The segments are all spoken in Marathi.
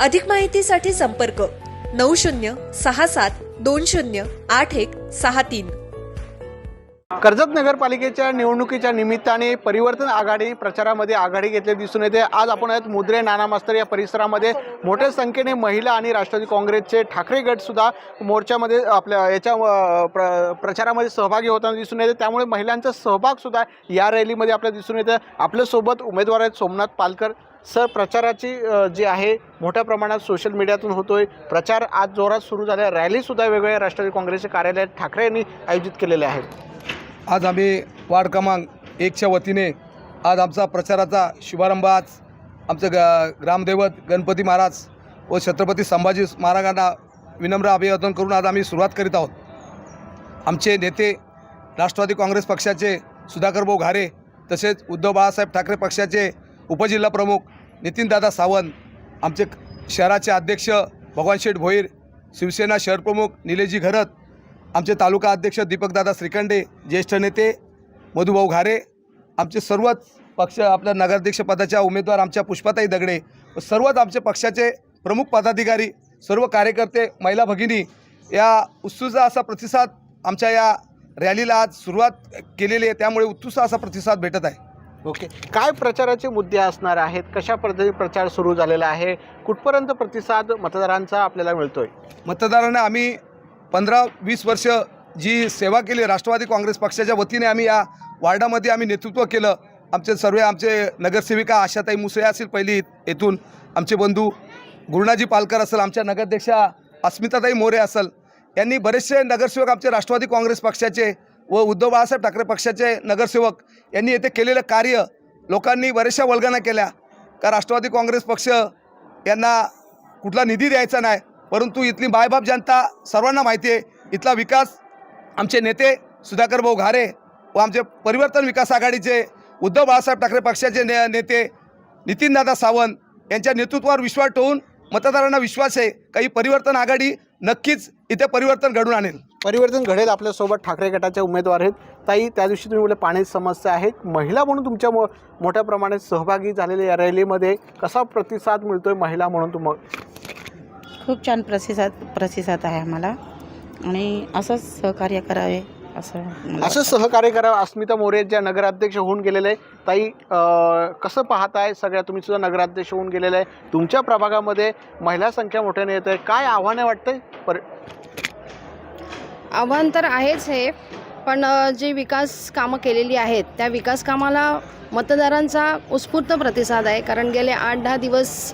अधिक माहितीसाठी संपर्क नऊ शून्य सहा सात दोन शून्य आठ एक सहा तीन. कर्जत नगरपालिकेच्या निवडणुकीच्या निमित्ताने परिवर्तन आघाडी प्रचारामध्ये आघाडी घेतले दिसून येते. आज आपण आहेत मुद्रे नाना मास्तर या परिसरामध्ये. मोठ्या संख्येने महिला आणि राष्ट्रवादी काँग्रेसचे ठाकरे गटसुद्धा मोर्चामध्ये आपल्या याच्या प्र प्रचारामध्ये सहभागी होताना दिसून येते. त्यामुळे महिलांचा सहभागसुद्धा या रॅलीमध्ये आपल्याला दिसून येतं. आपल्यासोबत उमेदवार आहेत सोमनाथ पालकर. सर प्रचाराची जी आहे मोठ्या प्रमाणात सोशल मीडियातून होतोय. प्रचार आज जोरात सुरू झाला रॅलीसुद्धा वेगवेगळ्या राष्ट्रवादी काँग्रेसचे कार्यालय ठाकरे यांनी आयोजित केलेले आहेत. आज आम्ही वार्ड क्रमांक एकच्या वतीने आज आमचा प्रचाराचा शुभारंभ आज आमचं ग ग्रामदैवत गणपती महाराज व छत्रपती संभाजी महाराजांना विनम्र अभिवादन करून आज आम्ही सुरुवात करीत आहोत. आमचे नेते राष्ट्रवादी काँग्रेस पक्षाचे सुधाकर भाऊ घारे तसेच उद्धव बाळासाहेब ठाकरे पक्षाचे उपजिल्हा प्रमुख नितीनदादा सावंत आमचे शहराचे अध्यक्ष भगवान शेठ भोईर शिवसेना शहरप्रमुख निलेजी घरत आमचे तालुका अध्यक्ष दीपकदादा श्रीखंडे ज्येष्ठ नेते मधुभाऊ घारे आमचे सर्वच पक्ष आपल्या नगराध्यक्षपदाच्या उमेदवार आमच्या पुष्पाताई दगडे व सर्वच आमचे पक्षाचे प्रमुख पदाधिकारी सर्व कार्यकर्ते महिला भगिनी या उत्सुचा असा प्रतिसाद आमच्या या रॅलीला आज सुरुवात केलेली आहे. त्यामुळे उत्कृष्ट असा प्रतिसाद भेटत आहे. ओके. काय प्रचाराचे मुद्दे असणार आहेत? कशा पद्धतीने प्रचार सुरू झालेला आहे? कुठपर्यंत प्रतिसाद मतदारांचा आपल्याला मिळतोय? मतदारांना आम्ही पंधरा वीस वर्ष जी सेवा केली राष्ट्रवादी काँग्रेस पक्षाच्या वतीने आम्ही या वार्डामध्ये आम्ही नेतृत्व केलं. आमचे सर्व आमचे नगरसेविका आशाताई मुसळे असेल पहिली येथून. आमचे बंधू गुरुणाजी पालकर असेल आमच्या नगराध्यक्षा अस्मिताताई मोरे असेल. यांनी बरेचसे नगरसेवक आमचे राष्ट्रवादी काँग्रेस पक्षाचे व उद्धव बाळासाहेब ठाकरे पक्षाचे नगरसेवक यांनी येथे केलेलं कार्य लोकांनी बऱ्याचशा वल्गना केल्या. का राष्ट्रवादी काँग्रेस पक्ष यांना कुठला निधी द्यायचा नाही परंतु इथली मायबाप जनता सर्वांना माहिती आहे इथला विकास आमचे नेते सुधाकर भाऊ घारे व आमचे परिवर्तन विकास आघाडीचे उद्धव बाळासाहेब ठाकरे पक्षाचे ने नेते नितीनदादा सावंत यांच्या नेतृत्वावर विश्वास ठेवून मतदारांना विश्वास आहे का ही परिवर्तन आघाडी नक्कीच इथे परिवर्तन घडून आणेल. परिवर्तन घडेल आपल्यासोबत ठाकरे गटाच्या उमेदवार आहेत. ताई त्या दिवशी तुम्ही बोलले पाण्याची समस्या आहे. महिला म्हणून तुमच्या मो मोठ्या प्रमाणात सहभागी झालेल्या या रॅलीमध्ये कसा प्रतिसाद मिळतोय महिला म्हणून तुम खूप छान प्रतिसाद प्रतिसाद आहे आम्हाला. आणि असंच सहकार्य करावे. असं असं सहकार्य करा. अस्मिता मोरे ज्या नगराध्यक्ष होऊन गेलेले आहे ताई अं, कसं पाहताय सगळ्या? तुम्ही सुद्धा नगराध्यक्ष होऊन गेलेले आहे तुमच्या प्रभागामध्ये महिला संख्या मोठ्याने येत आहे. काय आव्हान आहे वाटतंय? पर आव्हान तर आहेच हे पण अ, जी विकास कामं केलेली आहेत त्या विकास कामाला मतदारांचा उत्स्फूर्त प्रतिसाद आहे. कारण गेले आठ दहा दिवस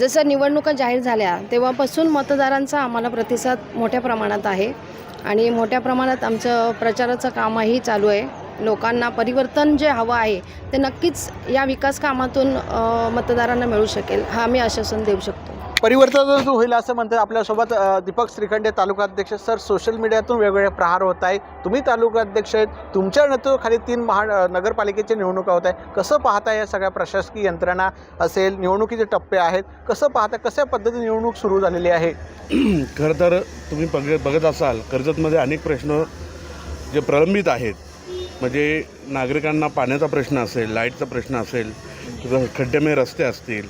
जसं निवडणुका जाहीर झाल्या तेव्हापासून मतदारांचा आम्हाला प्रतिसाद मोठ्या प्रमाणात आहे. आणि मोठ्या प्रमाणात आमचं प्रचाराचं कामही चालू आहे. लोकांना परिवर्तन जे हवं आहे ते नक्कीच या विकास कामातून मतदारांना मिळू शकेल. हा आम्ही आश्वासन देऊ शकतो. परिवर्तन होईल असं म्हणतात. आपल्यासोबत दीपक श्रीखंडे तालुका अध्यक्ष सर सोशल मीडियातून वेगवेगळे प्रहार होत आहे तुम्ही तालुका अध्यक्ष आहेत. तुमच्या नेतृत्वाखाली तीन महा नगरपालिकेच्या निवडणुका होत आहे कसं पाहता या सगळ्या प्रशासकीय यंत्रणा असेल निवडणुकीचे टप्पे आहेत कसं पाहता कशा पद्धतीने निवडणूक सुरू झालेली आहे? खरं तर तुम्ही बघ बघत असाल कर्जतमध्ये अनेक प्रश्न जे प्रलंबित आहेत. म्हणजे नागरिकांना पाण्याचा प्रश्न असेल लाईटचा प्रश्न असेल किंवा खड्ड्यामय रस्ते असतील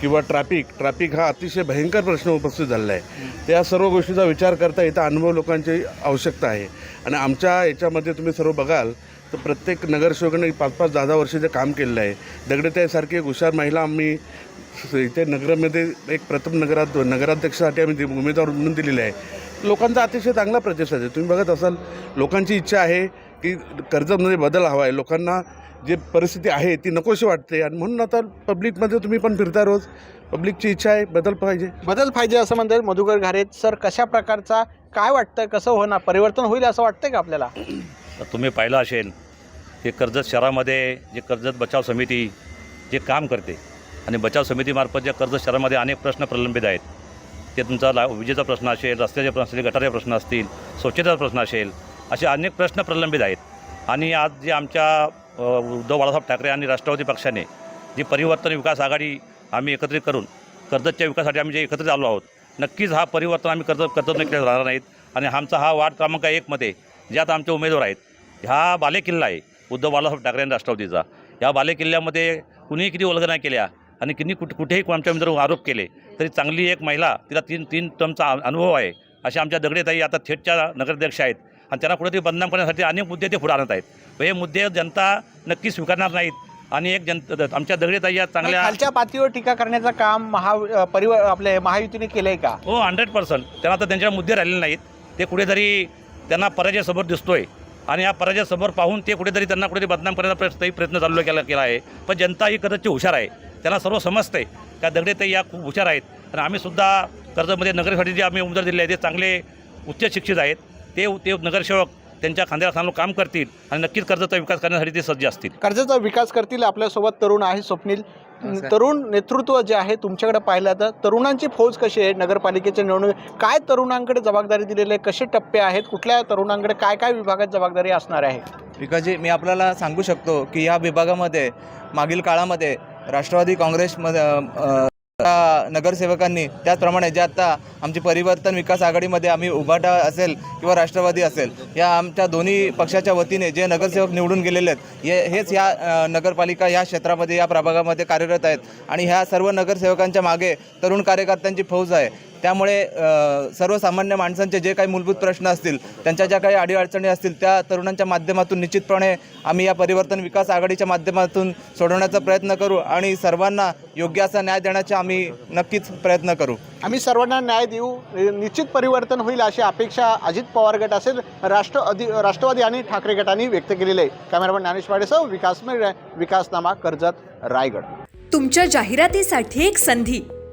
किंवा ट्रॅफिक ट्रॅफिक हा अतिशय भयंकर प्रश्न उपस्थित झालेला आहे. त्या सर्व गोष्टीचा विचार करता इथं अनुभव लोकांची आवश्यकता आहे. आणि आमच्या याच्यामध्ये तुम्ही सर्व बघाल तर प्रत्येक नगरसेवकाने पाच पाच दहा दहा वर्षाचं काम केलेलं आहे दगडेताईसारखी एक हुशार महिला आम्ही इथे नगरामध्ये एक प्रथम नगरात नगराध्यक्षासाठी आम्ही उमेदवार म्हणून दिलेले आहे. लोकांचा अतिशय चांगला प्रतिसाद आहे. तुम्ही बघत असाल लोकांची इच्छा आहे की कर्जमध्ये बदल हवा आहे. लोकांना जे परिस्थिती आहे ती नकोशी वाटते. आणि म्हणून आता पब्लिकमध्ये तुम्ही पण फिरता रोज. पब्लिकची इच्छा आहे बदल पाहिजे. बदल पाहिजे असं म्हणतात मधुकर घारे. सर कशा प्रकारचा काय वाटतंय कसं होणार परिवर्तन होईल असं वाटतंय का आपल्याला? तर तुम्ही पाहिलं असेल की कर्जत शहरामध्ये जे कर्जत बचाव समिती जे काम करते आणि बचाव समितीमार्फत ज्या कर्जत शहरामध्ये अनेक प्रश्न प्रलंबित आहेत. ते तुमचा ला विजेचा प्रश्न असेल रस्त्याचे प्रश्न असतील गटारे प्रश्न असतील स्वच्छतेचा प्रश्न असेल असे अनेक प्रश्न प्रलंबित आहेत. आणि आज जे आमच्या उद्धव बाळासाहेब ठाकरे आणि राष्ट्रवादी पक्षाने जी परिवर्तन विकास आघाडी आम्ही एकत्रित करून कर्जतच्या विकासासाठी आम्ही जे एकत्रित आलो आहोत नक्कीच हा परिवर्तन आम्ही कर्ज कर्तव्य केलं राहणार नाहीत. आणि आमचा हा वार्ड क्रमांक एकमध्ये ज्यात आमचे उमेदवार आहेत हा बालेकिल्ला आहे उद्धव बाळासाहेब ठाकरे आणि राष्ट्रवादीचा. या बालेकिल्ल्यामध्ये कुणीही किती उल्लंघना केल्या आणि किती कुठे कुठेही आमच्या उमेदवार आरोप केले तरी चांगली एक महिला तिला तीन तीन टर्मचा अनुभव आहे अशा आमच्या दगडेताई आता थेटच्या नगराध्यक्ष आहेत. आणि त्यांना कुठेतरी बदनाम करण्यासाठी अनेक मुद्दे ते पुढे आणत आहेत. हे मुद्दे जनता नक्की स्वीकारणार नाहीत. आणि एक जन आमच्या दगडेताई या चांगल्या खालच्या पातळीवर टीका करण्याचं काम महा अ, परिवार आपले महायुतीने केलंय का? हो हंड्रेड पर्सेंट त्यांना आता त्यांच्या मुद्दे राहिलेले नाहीत. ते कुठेतरी त्यांना पराजय समोर दिसतोय. आणि या पराजय समोर पाहून ते कुठेतरी त्यांना कुठेतरी बदनाम करण्याचा प्रयत्न प्रयत्न चालू केला केला आहे. पण जनता ही कर्जतची हुशार आहे. त्यांना सर्व समजते का दगडेताई या खूप हुशार आहेत. आणि आम्ही सुद्धा कर्जमध्ये नगरसाठी जे आम्ही उमेदवार दिले आहे ते चांगले उच्च शिक्षित आहेत. ते ते नगरसेवक त्यांच्या खांद्याला खांदा काम करतील आणि नक्कीच कर्जाचा विकास करण्यासाठी ते सज्ज असतील. कर्जाचा विकास करतील आपल्यासोबत तरुण आहे स्वप्नील. तरुण नेतृत्व जे आहे तुमच्याकडे पाहिलं तर तरुणांची फौज कशी आहे नगरपालिकेच्या निवडणूक काय तरुणांकडे जबाबदारी दिलेली आहे? कसे टप्पे आहेत? कुठल्या तरुणांकडे काय काय विभागात जबाबदारी असणार आहे? विकासजी मी आपल्याला सांगू शकतो की या विभागामध्ये मागील काळामध्ये राष्ट्रवादी काँग्रेसमध्ये नगरसेवकांनी त्याचप्रमाणे जे आता आमची परिवर्तन विकास आघाडीमध्ये आम्ही उभाटा असेल किंवा राष्ट्रवादी असेल या आमच्या दोन्ही पक्षाच्या वतीने जे नगरसेवक निवडून गेलेले आहेत हे हेच या नगरपालिका या क्षेत्रामध्ये या प्रभागामध्ये कार्यरत आहेत. आणि ह्या सर्व नगरसेवकांच्या मागे तरुण कार्यकर्त्यांची फौज आहे. त्यामुळे सर्वसामान्य माणसांचे जे काही मूलभूत प्रश्न असतील त्यांच्या ज्या काही अडीअडचणी असतील त्या तरुणांच्या माध्यमातून निश्चितपणे आम्ही या परिवर्तन विकास आघाडीच्या माध्यमातून सोडवण्याचा प्रयत्न करू आणि सर्वांना योग्य असा न्याय देण्याचा आम्ही नक्कीच प्रयत्न करू. आम्ही सर्वांना न्याय देऊ निश्चित परिवर्तन होईल अशी अपेक्षा अजित पवार गट असेल राष्ट्र अधि राष्ट्रवादी आणि ठाकरे गटाने व्यक्त केलेली आहे. कॅमेरामॅन ज्ञानेश वाडेसह विकास मिळ विकासनामा कर्जत रायगड. तुमच्या जाहिरातीसाठी एक संधी.